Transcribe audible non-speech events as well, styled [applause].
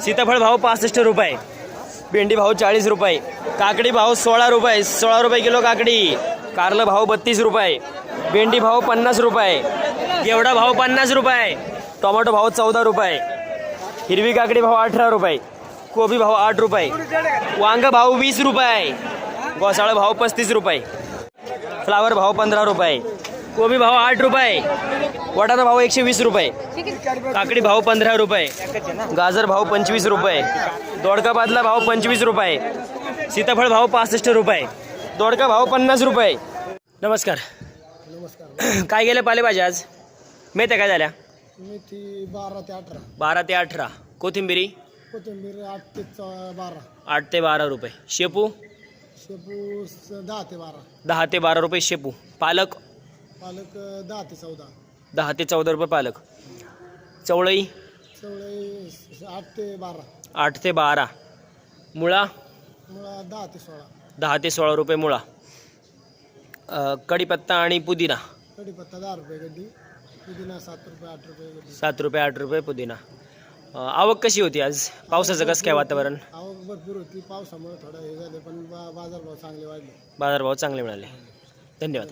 सीताफळ भाव पासष्ट रुपये. भेंडी भाव चाळीस रुपये. काकडी भाव सोळा रुपये. सोळा रुपये किलो काकडी. कारलं भाव बत्तीस रुपये. भेंडी भाव पन्नास रुपये. गेवडा भाव पन्नास रुपये. टोमॅटो भाव चौदा रुपये. हिरवी काकडी भाव अठरा रुपये. कोबी भाव आठ रुपये. वांग भाव वीस रुपये. घोसाळा भाव पस्तीस रुपये. फ्लावर भाव पंधरा रुपये. कोबी भाव आठ रुपये. वटाणा भाव एकशे वीस रुपये. काकडी भाव पंधरा रुपये. गाजर भाव पंचवीस रुपये. दोडका बादला भाव पंचवीस रुपये. सीताफळ भाव पासष्ट रुपये. दोडका भाव पन्नास रुपये. नमस्कार. नमस्कार [clears throat] काय गेलं पालेभाज्या आज? मेथ्या काय झाल्या? मेथी बारा ते अठरा. बारा ते अठरा. कोथिंबिरी? कोथिंबीर आठ ते बारा. आठ ते बारा रुपये. शेपू? शेपू दहा ते बारा. दहा ते बारा रुपये शेपू. पालक? पालक दहा ते चौदा. दहा ते चौदा रुपये पालक. चवळई? चवळे आठ ते बारा. आठ ते बारा. मुळा? मुळा दहा ते सोळा. दहा ते सोळा रुपये मुळा. अ, कढीपत्ता आणि पुदिना? कढीपत्ता दहा रुपये गड्डी. पुदिना सात रुपये आठ रुपये गड्डी. सात रुपये आठ रुपये पुदिना. अ, आवक कशी होती आज? पावसाचं कसं काय वातावरण? आवक भरपूर होती. पावसामुळे थोडं हे झाले पण बा बाजारभाव चांगले वाढले. बाजारभाव चांगले मिळाले. धन्यवाद.